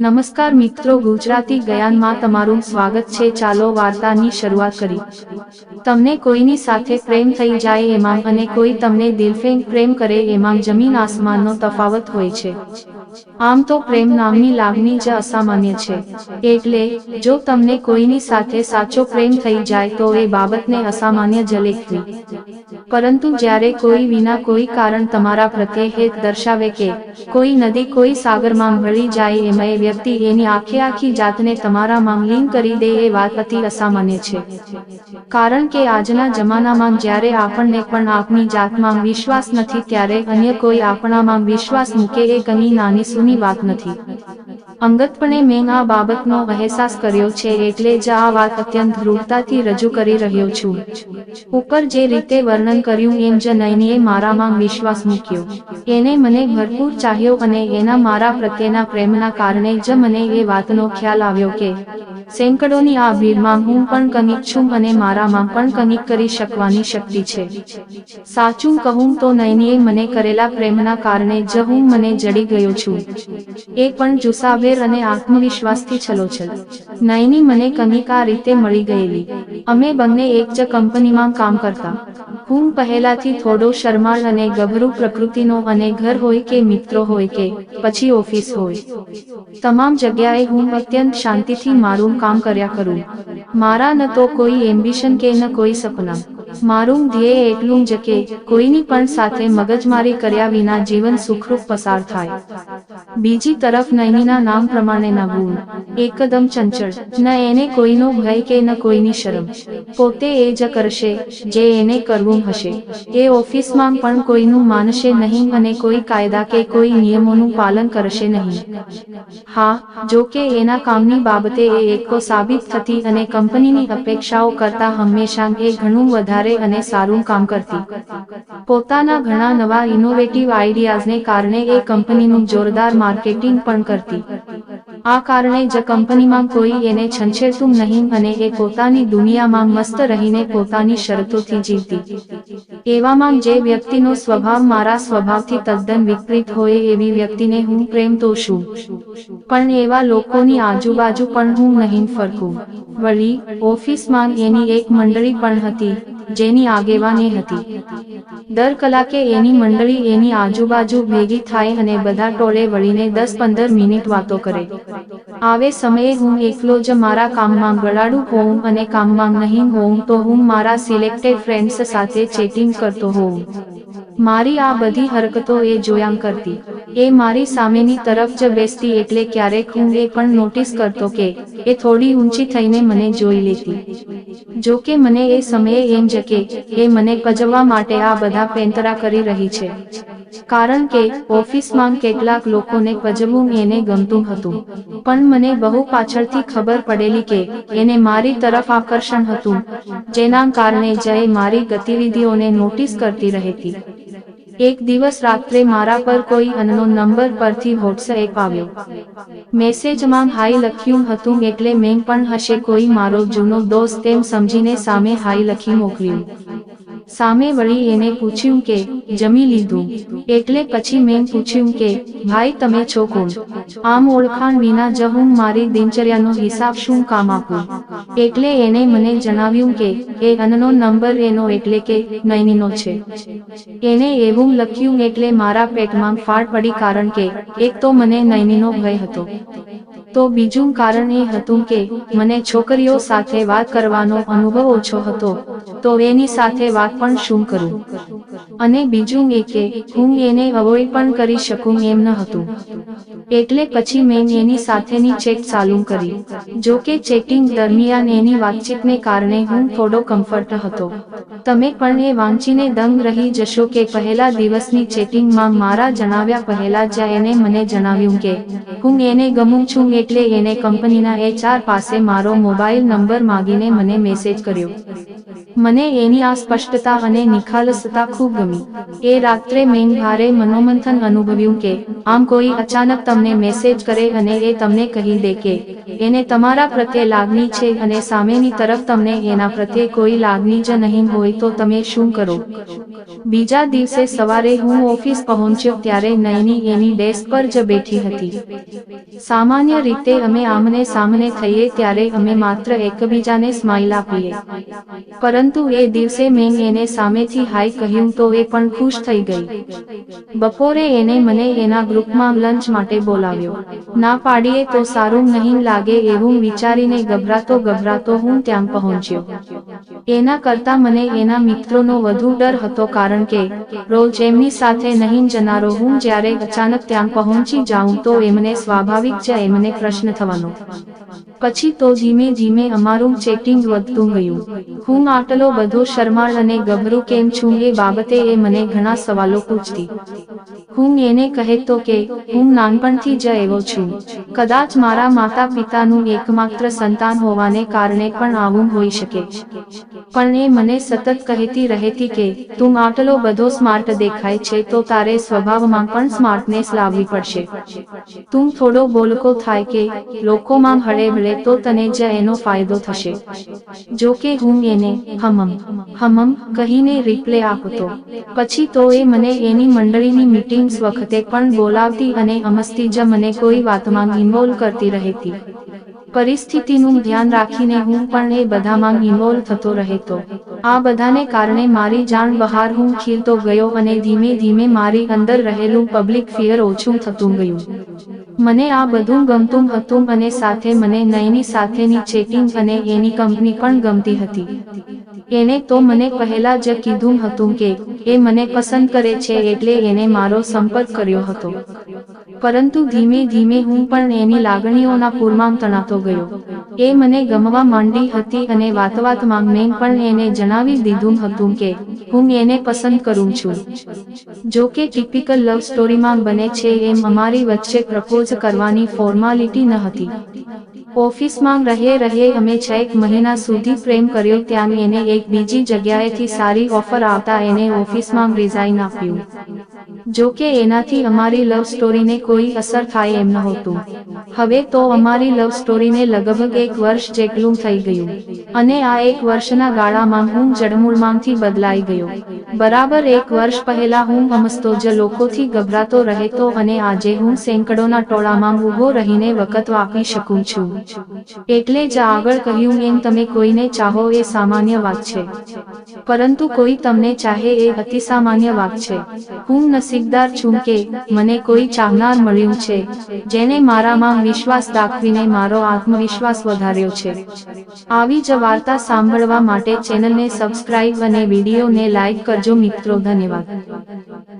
નમસ્કાર મિત્રો, ગુજરાતી ગયાનમાં તમારું સ્વાગત છે. ચાલો વાર્તાની શરૂઆત કરી. તમને કોઈની સાથે પ્રેમ થઈ જાય એમાં અને કોઈ તમને દિલફેંગ પ્રેમ કરે એમાં જમીન આસમાનનો તફાવત હોય છે. આમ તો પ્રેમ નામની લાગણી જ અસામાન્ય છે. એટલે, જો તમને કોઈની સાથે સાચો પ્રેમ થઈ જાય તો એ બાબતને અસામાન્ય જ પરંતુ જ્યારે કોઈ વિના કોઈ કારણ તમારા પ્રત્યે હેત દર્શાવે કે કોઈ નદી કોઈ સાગરમાં ભળી જાય એમાં એ વ્યક્તિ એની આખે આખી જાતને તમારામાં લીન કરી દે એ વાત અતિ અસામાન્ય છે. કારણ કે આજના જમાનામાં જ્યારે આપણને પણ આપની જાતમાં વિશ્વાસ નથી ત્યારે અન્ય કોઈ આપણામાં વિશ્વાસ મૂકે એ કંઈ નાની સૂની વાત નથી. અંગતપણે મેં આ બાબતનો અહેસાસ કર્યો છે એટલે જ આ વાત અત્યંત દૃઢતાથી રજૂ કરી રહ્યો છું. ઉપર જે રીતે વર્ણન કર્યું એમ જ નયનીએ મારામાં વિશ્વાસ મૂક્યો. એને મને ભરપૂર ચાહ્યો અને એના મારા પ્રત્યેના પ્રેમના કારણે જ મને એ વાતનો ખ્યાલ આવ્યો કે, સેંકડોની આ ભીડમાં હું પણ કનિક છું અને મારામાં પણ કનિક કરી શકવાની શક્તિ છે. સાચું કહું તો નયનીએ મને કરેલા પ્રેમના કારણે જ હું મને જડી ગયો છું. એ પણ જુસ્સાભેર અને આત્મવિશ્વાસથી છલોછલ નયની મને કંઈક આ રીતે મળી ગયેલી. અમે બંને એક જ કંપનીમાં કામ કરતા. હું પહેલાથી થોડો શરમાળ અને ગભરું પ્રકૃતિનો અને ઘર હોય કે મિત્રો હોય કે પછી ઓફિસ હોય. તમામ જગ્યાએ હું અત્યંત શાંતિથી મારું કામ કર્યા કરું. મારા ન તો કોઈ એમ્બિશન કે ન કોઈ સપના. મારું ધ્યેય એટલું જ કે કોઈની પણ સાથે મગજમારી કર્યા વિના જીવન સુખરૂપ પસાર થાય. બીજી તરફ નૈનીના નામ પ્રમાણે ના ગુણ. એકદમ ચંચળ. ન એને કોઈનો ભય કે ન કોઈની શરમ. પોતે એ જ કરશે જે એને કરવું હશે. એ ઓફિસમાં પણ કોઈનું માનશે નહીં અને કોઈ કાયદા કે કોઈ નિયમોનું પાલન કરશે નહીં. હા, જો કે એના કામની બાબતે એ એકો સાબિત થતી અને કંપનીની અપેક્ષાઓ કરતા હંમેશા એ ઘણું વધારે અને સારું કામ કરતી. પોતાના ઘણા નવા ઇનોવેટિવ આઈડિયાઝને કારણે એ કંપનીનું જોરદાર માર્કેટિંગ પણ કરતી. આ કારણે જ કંપનીમાં કોઈ એને છંછેડતું નહીં અને એ પોતાની દુનિયામાં મસ્ત રહીને પોતાની શરતોથી જીવતી. એવામાં જે વ્યક્તિનો સ્વભાવ મારા સ્વભાવથી તદ્દન વિપરીત હોય એવી વ્યક્તિને હું પ્રેમ તો છું. પણ એવા લોકોની આજુબાજુ પણ હું નહીં ફરકું. વળી, ઓફિસમાં એની એક મંડળી પણ હતી, જેની આગેવાની હતી. દર કલાકે એની મંડળી એની આજુબાજુ ભેગી થાય અને બધા ટોળે વળીને દસ પંદર મિનિટ વાતો કરે. આવે સમયે હું એકલો જ મારા કામમાં ગળાડું હોઉં અને કામમાં નહીં હોઉં તો હું મારા સિલેક્ટેડ ફ્રેન્ડ્સ સાથે ચેટિંગ કરતો હોઉં. મારી આ બધી હરકતો એ જોયામ કરતી. એ મારી સામેની તરફ જ બેસતી એટલે ક્યારેક હું એ પણ નોટિસ કરતો કે એ થોડી ઊંચી થઈને મને જોઈ લેતી. જો કે મને એ સમયે એમ જ કે એ મને કજવવા માટે આ બધા પેંતરા કરી રહી છે. કારણ કે ઓફિસમાં કેટલાક લોકોને કજવું એને ગમતું હતું. પણ મને બહુ પાછળથી ખબર પડેલી કે એને મારી તરફ આકર્ષણ હતું, જેના કારણે જય મારી ગતિવિધિઓને નોટિસ કરતી રહેતી. એક દિવસ રાત્રે મારા પર કોઈ અનનો નંબર પરથી વોટ્સએપ આવ્યો. મેસેજમાં હાઈ લખ્યું હતું એટલે મેં પણ હશે કોઈ મારો જૂનો દોસ્ત તેમ સમજીને સામે હાઈ લખી મોકલ્યું. સામે વળી એને પૂછ્યું કે, જમી લીધું? એટલે પછી મેં પૂછ્યું કે, ભાઈ, તમે છો કોણ? આમ ઓળખાણ વિના જ હું મારી દિનચર્યાનો હિસાબ શું કામ આપું? એટલે એને મને જણાવ્યું કે, એ અનનો નંબર એનો એટલે કે નૈનીનો છે. એને એવું લખ્યું એટલે મારા પેટમાં ફાટ પડી કારણ કે, એક તો મને નૈનીનો ભય હતો. તો બીજું કારણ એ હતું કે, મને છોકરીઓ સાથે વાત કરવાનો અનુભવ ઓછો હતો. તો એની સાથે વાત પણ શું કરું? અને બીજું એ કે હું એને અવોઈડ પણ કરી શકું એમ ન હતું. એટલે પછી મેં એની સાથેની ચેટ ચાલુ કરી, જો કે ચેટિંગ દરમિયાન એની વાતચીતને કારણે હું થોડો કમ્ફર્ટ હતો. તમે પણ એ વાંચીને દંગ રહી જશો કે પહેલા દિવસની ચેટિંગમાં મારા જણાવ્યા પહેલા જ એને મને જણાવ્યું કે, હું એને ગમું છું એટલે એને કંપનીના એચઆર પાસે મારો મોબાઈલ નંબર માગીને મને મેસેજ કર્યો. મને એની આ સ્પષ્ટતા અને નિખાલસતા ખૂબ ગમી. એ રાત્રે મેં ભારે મનોમંથન અનુભવ્યું કે, આમ કોઈ અચાનક તમને મેસેજ કરે અને એ તમને કહી દે કે, એને તમારા પ્રત્યે લાગણી છે અને સામેની તરફ તમને એના પ્રત્યે કોઈ લાગણી જ નહીં હોય તો તમે શું કરો? બીજા દિવસે સવારે હું ઓફિસ પહોંચ્યો ત્યારે નયની એની ડેસ્ક પર જ બેઠી હતી. સામાન્ય રીતે અમે આમને સામને થઈએ ત્યારે અમે માત્ર એકબીજાને સ્માઇલ આપીએ. પરંતુ એ દિવસે મેં એને સામેથી હાઈ કહ્યું તો એ પણ ખુશ થઈ ગઈ. બપોરે એને મને એના ગ્રુપમાં લંચ માટે બોલાવ્યો. ના પાડીએ તો સારું નહીં લાગે એવું વિચારીને ગભરાતો ગભરાતો હું ત્યાં પહોંચ્યો. એના કરતા મને એના મિત્રોનો વધુ ડર હતો કારણ કે રોજ એમની સાથે નહીં જનારો હું જ્યારે અચાનક ત્યાં પહોંચી જાઉં તો એમને સ્વાભાવિક જ એમને પ્રશ્ન થવાનો. પછી તો ધીમે ધીમે અમારું ચેટિંગ વધતું ગયું. હું આટલો બધો શરમાળ અને ગભરું કેમ છું એ બાબતે એ મને ઘણા સવાલો પૂછતી. હું એને કહેતો કે, હું નાનપણથી જ એવો છું. કદાચ મારા માતા પિતાનું એકમાત્ર સંતાન હોવાને કારણે પણ આવું હોઈ શકે. પણ એ મને સતત કહેતી રહેતી કે, તું આટલો બધો સ્માર્ટ દેખાય છે તો તારે સ્વભાવમાં પણ સ્માર્ટનેસ લાવવી પડશે. તું થોડો બોલકો થાય કે, લોકોમાં હળે ભળે તો તને જ એનો ફાયદો થશે. જો કે હું એને, હમમ હમમ કહીને રિપ્લે આપતો. પછી તો એ મને એની મંડળીની મીટિંગ્સ વખતે પણ બોલાવતી અને અમસ્તી જ મને કોઈ વાતમાં ઇન્વોલ્વ કરતી રહેતી. પરિસ્થિતિનું ધ્યાન રાખીને હું પણ એ બધામાં ઇન્વોલ્વ થતો રહેતો. આ બધાને કારણે મારી જાણ બહાર હું ખીલતો ગયો અને ધીમે ધીમે મારી અંદર રહેલું પબ્લિક ફિયર ઓછું થતું ગયું. મને આ બધું ગમતું હતું અને સાથે મને નયની સાથેની ચેટિંગ અને એની કંપની પણ ગમતી હતી. એને તો મને પહેલા જ કીધું હતું કે, એ મને પસંદ કરે છે એટલે એને મારો સંપર્ક કર્યો હતો. પરંતુ ધીમે ધીમે હું પણ એની લાગણીઓના પૂરમાં તણાતો ગયો. એ મને ગમવા માંડી હતી અને વાતવાતમાં મેં પણ એને જણાવી દીધું હતું કે, હું એને પસંદ કરું છું. જો કે ટિપિકલ લવ સ્ટોરીમાં બને છે એમ અમારી વચ્ચે પ્રપોઝ કરવાની ફોર્માલિટી ન હતી. ઓફિસમાં રહે રહે અમે છ એક મહિના સુધી પ્રેમ કર્યો ત્યાં એને એક બીજી જગ્યાએથી સારી ઓફર આવતા એને ઓફિસમાં રિઝાઇન આપ્યું. જો કે એનાથી અમારી લવ સ્ટોરીને કોઈ અસર થાય એમ નહોતું. હવે તો અમારી લવ સ્ટોરીને લગભગ એક વર્ષ જેટલું થઈ ગયું. અને આ એક વર્ષના ગાળામાં હું જડમૂળમાંથી બદલાઈ ગયો. બરાબર એક વર્ષ પહેલા હું હમસતો જ લોકોથી ગભરાતો રહેતો અને આજે હું સેંકડોના ટોળામાં ઊભો રહીને વખત વાપી શકું છું. એટલે જ આગળ કહ્યું એમ તમે કોઈને ચાહો એ સામાન્ય વાત છે. પરંતુ કોઈ તમને ચાહે એ અતિ સામાન્ય વાત છે. હું નસીબદાર છું કે મને કોઈ ચાહનાર મળ્યું છે, જેને મારામાં વિશ્વાસ દાખવીને મારો આત્મવિશ્વાસ વધાર્યો છે. આવી જ વાર્તા સાંભળવા માટે ચેનલને સબસ્ક્રાઇબ અને વિડીયોને લાઇક કરજો મિત્રો, ધન્યવાદ.